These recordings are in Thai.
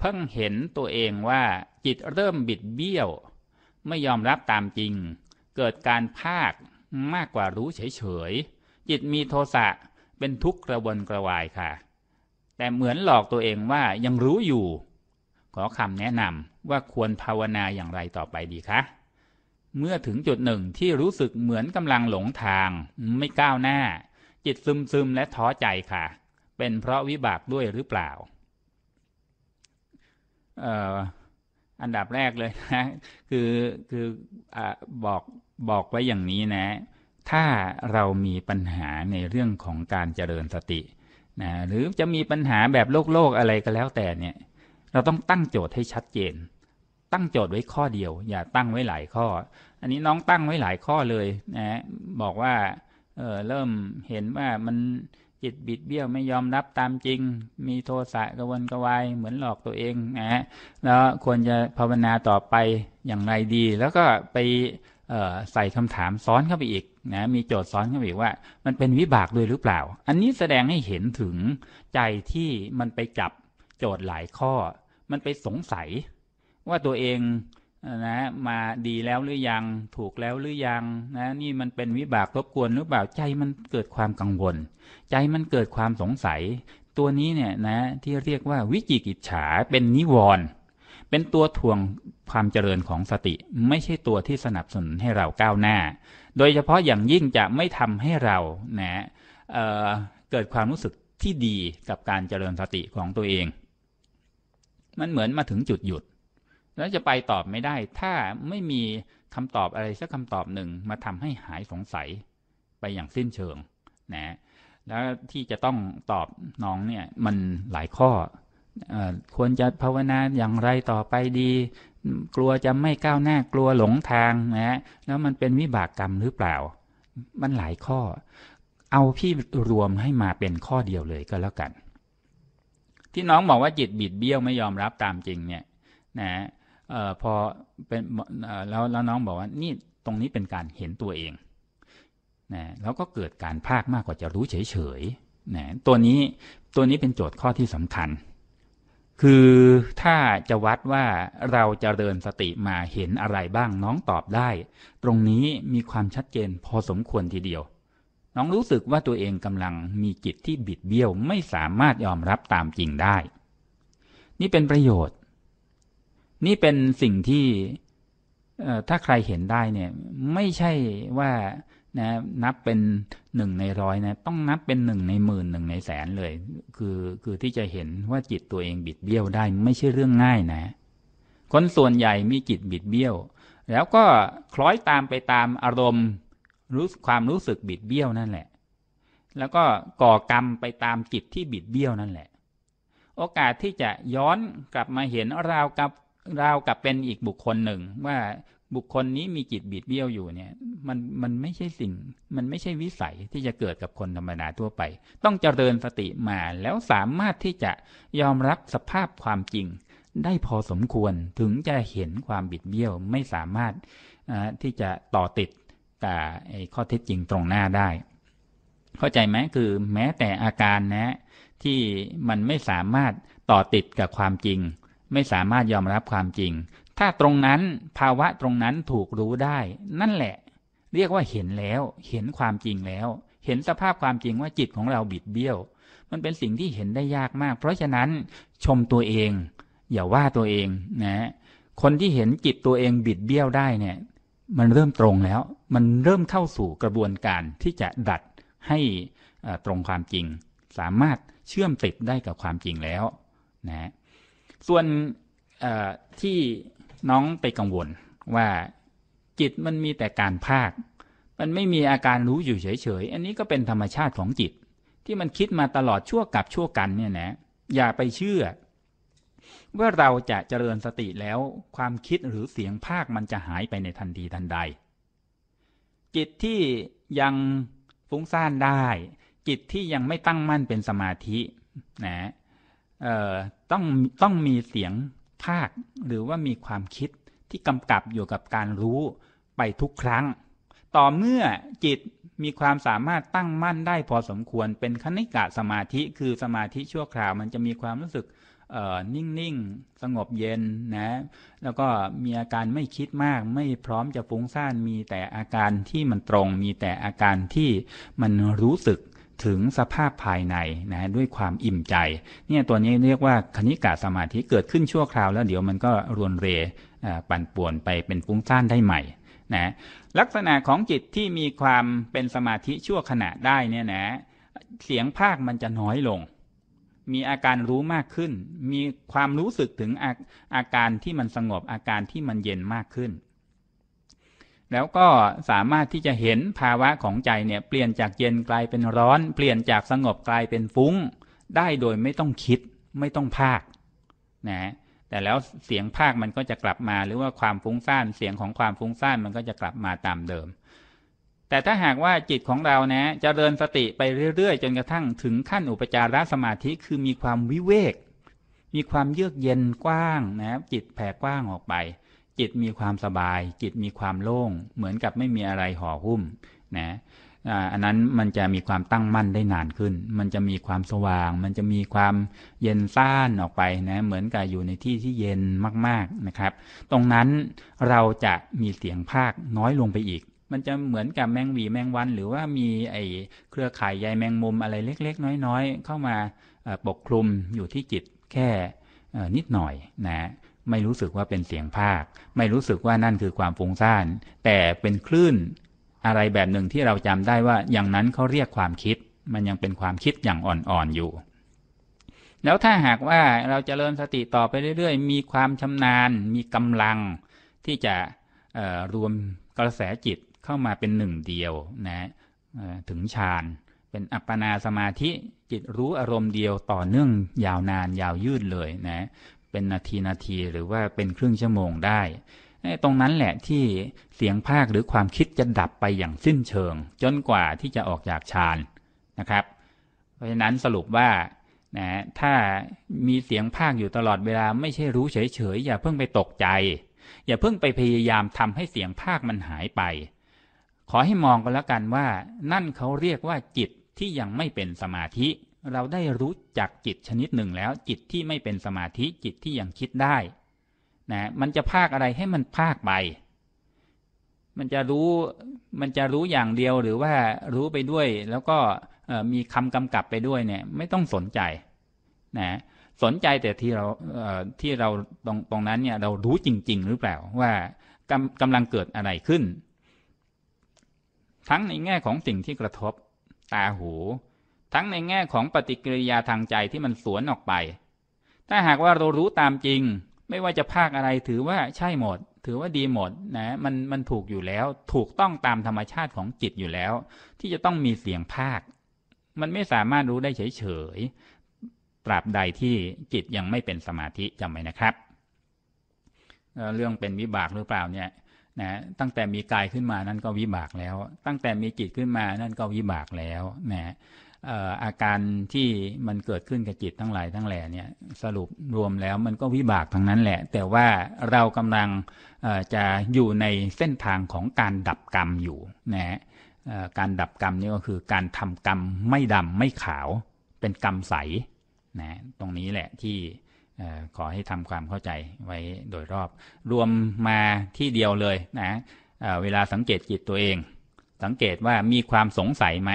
เพิ่งเห็นตัวเองว่าจิตเริ่มบิดเบี้ยว ไม่ยอมรับตามจริง เกิดการภาคมากกว่ารู้เฉยๆ จิตมีโทสะเป็นทุกข์กระวนกระวายค่ะ แต่เหมือนหลอกตัวเองว่ายังรู้อยู่ ขอคำแนะนำว่าควรภาวนาอย่างไรต่อไปดีคะเมื่อถึงจุดหนึ่งที่รู้สึกเหมือนกำลังหลงทาง ไม่ก้าวหน้า จิตซึมซึมและท้อใจค่ะ เป็นเพราะวิบากด้วยหรือเปล่า อันดับแรกเลยนะคือคืออบอกบอกไว้อย่างนี้นะ ถ้าเรามีปัญหาในเรื่องของการเจริญสตินะหรือจะมีปัญหาแบบโลกโลกอะไรก็แล้วแต่เนี่ย เราต้องตั้งโจทย์ให้ชัดเจน ตั้งโจทย์ไว้ข้อเดียว อย่าตั้งไว้หลายข้อ อันนี้น้องตั้งไว้หลายข้อเลยนะบอกว่าเออเริ่มเห็นว่ามัน จิตบิดเบี้ยวไม่ยอมรับตามจริง มีโทสะกระวนกระวายเหมือนหลอกตัวเองนะฮะแล้วควรจะภาวนาต่อไปอย่างไรดี แล้วก็ไปใส่คำถามซ้อนเข้าไปอีกนะมีโจทย์ซ้อนเข้าไปอีกว่า มันเป็นวิบากด้วยหรือเปล่า อันนี้แสดงให้เห็นถึงใจที่มันไปจับโจทย์หลายข้อ มันไปสงสัยว่าตัวเอง นะมาดีแล้วหรือยังถูกแล้วหรือยังนะนี่มันเป็นวิบากรบกวนหรือเปล่าใจมันเกิดความกังวล ใจมันเกิดความสงสัย ตัวนี้เนี่ยนะที่เรียกว่าวิจิกิจฉาเป็นนิวรณ์เป็นตัวทวงความเจริญของสติ ไม่ใช่ตัวที่สนับสนุนให้เราก้าวหน้า โดยเฉพาะอย่างยิ่งจะไม่ทำให้เรานะเเกิดความรู้สึกที่ดีกับการเจริญสติของตัวเอง มันเหมือนมาถึงจุดหยุด แล้วจะไปตอบไม่ได้ ถ้าไม่มีคำตอบอะไรสักคำตอบหนึ่งมาทำให้หายสงสัยไปอย่างสิ้นเชิงนะแล้วที่จะต้องตอบน้องเนี่ยมันหลายข้ออควรจะภาวนาอย่างไรต่อไปดี กลัวจะไม่ก้าวหน้ากลัวหลงทางนะแล้วมันเป็นวิบากกรรมหรือเปล่า มันหลายข้อ เอาพี่รวมให้มาเป็นข้อเดียวเลยก็แล้วกัน ที่น้องบอกว่าจิตบิดเบี้ยวไม่ยอมรับตามจริงเนี่ยนะ ออพอเป็นแล้วแล้วน้องบอกว่านี่ตรงนี้เป็นการเห็นตัวเองนะแล้วก็เกิดการภาคมากกว่าจะรู้เฉยๆนะตัวนี้ตัวนี้เป็นโจทย์ข้อที่สำคัญ คือถ้าจะวัดว่าเราจะเดินสติมาเห็นอะไรบ้างน้องตอบได้ ตรงนี้มีความชัดเจนพอสมควรทีเดียว น้องรู้สึกว่าตัวเองกำลังมีจิตที่บิดเบี้ยวไม่สามารถยอมรับตามจริงได้ นี่เป็นประโยชน์ นี่เป็นสิ่งที่ถ้าใครเห็นได้เนี่ย ไม่ใช่ว่านะนับเป็นหนึ่งในร้อยนะต้องนับเป็นหนึ่งในหมื่นหนึ่งในแสนเลย คือคือที่จะเห็นว่าจิตตัวเองบิดเบี้ยวได้ ไม่ใช่เรื่องง่ายนะ คนส่วนใหญ่มีจิตบิดเบี้ยว แล้วก็คล้อยตามไปตามอารมณ์รู้ความรู้สึกบิดเบี้ยวนั่นแหละ แล้วก็ก่อกรรมไปตามจิตที่บิดเบี้ยวนั่นแหละ โอกาสที่จะย้อนกลับมาเห็นราวกับ เรากับเป็นอีกบุคคลหนึ่งว่าบุคคลนี้มีจิตบิดเบี้ยวอยู่เนี่ยมันมันไม่ใช่สิ่ง มันไม่ใช่วิสัยที่จะเกิดกับคนธรรมดาทั่วไป ต้องเจริญสติมาแล้วสามารถที่จะยอมรับสภาพความจริง ได้พอสมควรถึงจะเห็นความบิดเบี้ยวไม่สามารถที่จะต่อติดกับข้อเท็จจริงตรงหน้าได้ เข้าใจไหมคือแม้แต่อาการนะที่มันไม่สามารถต่อติดกับความจริง ไม่สามารถยอมรับความจริง ถ้าตรงนั้นภาวะตรงนั้นถูกรู้ได้ นั่นแหละ เรียกว่าเห็นแล้ว เห็นความจริงแล้ว เห็นสภาพความจริงว่าจิตของเราบิดเบี้ยว มันเป็นสิ่งที่เห็นได้ยากมาก เพราะฉะนั้นชมตัวเอง อย่าว่าตัวเองนะ คนที่เห็นจิตตัวเองบิดเบี้ยวได้เนี่ย มันเริ่มตรงแล้ว มันเริ่มเข้าสู่กระบวนการที่จะดัดให้ตรงความจริง สามารถเชื่อมติดได้กับความจริงแล้วนะ ส่วนที่น้องไปกังวลว่าจิตมันมีแต่การภาค มันไม่มีอาการรู้อยู่เฉยๆ อันนี้ก็เป็นธรรมชาติของจิต ที่มันคิดมาตลอดชั่วกับชั่วกันเนี่ยนะ อย่าไปเชื่อ ว่าเราจะเจริญสติแล้วความคิดหรือเสียงภาคมันจะหายไปในทันทีทันใด จิตที่ยังฟุ้งซ่านได้ จิตที่ยังไม่ตั้งมั่นเป็นสมาธินะ ต้องต้องมีเสียงภาคหรือว่ามีความคิดที่กำกับอยู่กับการรู้ไปทุกครั้ง ต่อเมื่อจิตมีความสามารถตั้งมั่นได้พอสมควรเป็นคณิกะสมาธิคือสมาธิชั่วคราว มันจะมีความรู้สึกเอ่อนิ่งๆ สงบเย็นนะ แล้วก็มีอาการไม่คิดมาก ไม่พร้อมจะฟุ้งซ่าน มีแต่อาการที่มันตรง มีแต่อาการที่มันรู้สึก ถึงสภาพภายในนะด้วยความอิ่มใจเนี่ยตัวนี้เรียกว่าคณิกาสมาธิเกิดขึ้นชั่วคราวแล้วเดี๋ยวมันก็รวนเรปั่นป่วนไปเป็นฟุ้งซ่านได้ใหม่นะลักษณะของจิตที่มีความเป็นสมาธิชั่วขณะได้เนี่ยนะเสียงภาคมันจะน้อยลง มีอาการรู้มากขึ้น มีความรู้สึกถึงอาอาการที่มันสงบอาการที่มันเย็นมากขึ้น แล้วก็สามารถที่จะเห็นภาวะของใจเนี่ยเปลี่ยนจากเย็นกลายเป็นร้อน เปลี่ยนจากสงบกลายเป็นฟุ้ง ได้โดยไม่ต้องคิดไม่ต้องภาคนะแต่แล้วเสียงภาคมันก็จะกลับมา หรือว่าความฟุ้งซ่านเสียงของความฟุ้งซ่านมันก็จะกลับมาตามเดิม แต่ถ้าหากว่าจิตของเรานะจะเริญสติไปเรื่อยๆ จนกระทั่งถึงขั้นอุปจารสมาธิคือมีความวิเวก มีความเยือกเย็นกว้างนะจิตแผ่กว้างออกไป จิตมีความสบาย จิตมีความโล่ง เหมือนกับไม่มีอะไรห่อหุ้มนะอันนั้นมันจะมีความตั้งมั่นได้นานขึ้น มันจะมีความสว่าง มันจะมีความเย็นซ่านออกไปนะ เหมือนกับอยู่ในที่ที่เย็นมากๆนะครับ ตรงนั้นเราจะมีเสียงภาคน้อยลงไปอีก มันจะเหมือนกับแมงวีแมงวัน หรือว่ามีไอเครือข่ายใยแมงมุมอะไรเล็ก ๆ น้อย ๆ เข้ามาปกคลุมอยู่ที่จิตแค่นิดหน่อยนะ ไม่รู้สึกว่าเป็นเสียงภาค ไม่รู้สึกว่านั่นคือความฟุ้งซ่าน แต่เป็นคลื่นอะไรแบบหนึ่งที่เราจำได้ว่าอย่างนั้นเขาเรียกความคิด มันยังเป็นความคิดอย่างอ่อนๆอยู่ แล้วถ้าหากว่าเราจเจริญสติต่อไปเรื่อยๆ มีความชำนาญ มีกำลังที่จะรวมกระแสจิตเข้ามาเป็นหนึ่งเดียวนะถึงฌานเป็นอัปปนาสมาธิจิตรู้อารมณ์เดียวต่อเนื่องยาวนานยาวยืดเลยนะ เป็นนาทีนาทีหรือว่าเป็นครึ่งชั่วโมงได้ ตรงนั้นแหละที่เสียงภาคหรือความคิดจะดับไปอย่างสิ้นเชิง จนกว่าที่จะออกจากฌานนะครับ เพราะฉะนั้นสรุปว่านะถ้ามีเสียงภาคอยู่ตลอดเวลาไม่ใช่รู้เฉยๆอย่าเพิ่งไปตกใจ อย่าเพิ่งไปพยายามทำให้เสียงภาคมันหายไป ขอให้มองกันแล้วกันว่า นั่นเขาเรียกว่าจิตที่ยังไม่เป็นสมาธิ เราได้รู้จักจิตชนิดหนึ่งแล้ว จิตที่ไม่เป็นสมาธิจิตที่ยังคิดได้นะมันจะภาคอะไรให้มันภาคไป มันจะรู้มันจะรู้อย่างเดียวหรือว่ารู้ไปด้วย แล้วก็มีคำกำกับไปด้วยเนี่ย ไม่ต้องสนใจนะสนใจแต่ที่เราที่เราตรงตรงนั้นเนี่ยเรารู้จริง ๆ หรือเปล่าว่ากำกำลังเกิดอะไรขึ้น ทั้งในแง่ของสิ่งที่กระทบ ตาหู ทั้งในแง่ของปฏิกิริยาทางใจที่มันสวนออกไป ถ้าหากว่าเรารู้ตามจริง ไม่ว่าจะภาคอะไรถือว่าใช่หมด ถือว่าดีหมดนะมันมันถูกอยู่แล้ว ถูกต้องตามธรรมชาติของจิตอยู่แล้ว ที่จะต้องมีเสียงภาค มันไม่สามารถรู้ได้เฉยๆตราบใดที่จิตยังไม่เป็นสมาธิจำไว้นะครับ เรื่องเป็นวิบากหรือเปล่าเนี่ยนะตั้งแต่มีกายขึ้นมานั่นก็วิบากแล้ว ตั้งแต่มีจิตขึ้นมานั่นก็วิบากแล้วนะ อาการที่มันเกิดขึ้นกับจิตทั้งหลายทั้งแหล่เนี่ยสรุปรวมแล้วมันก็วิบากทั้งนั้นแหละ แต่ว่าเรากำลังจะอยู่ในเส้นทางของการดับกรรมอยู่นะการดับกรรมนี่ก็คือการทำกรรมไม่ดำไม่ขาวเป็นกรรมใสนะตรงนี้แหละที่ขอให้ทำความเข้าใจไว้โดยรอบ รวมมาที่เดียวเลยนะเวลาสังเกตจิตตัวเอง สังเกตว่ามีความสงสัยไหม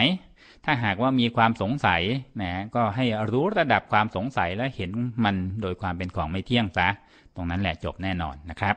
ถ้าหากว่ามีความสงสัยนะก็ให้รู้ระดับความสงสัยและเห็นมันโดยความเป็นของไม่เที่ยงซะ ตรงนั้นแหละจบแน่นอนนะครับ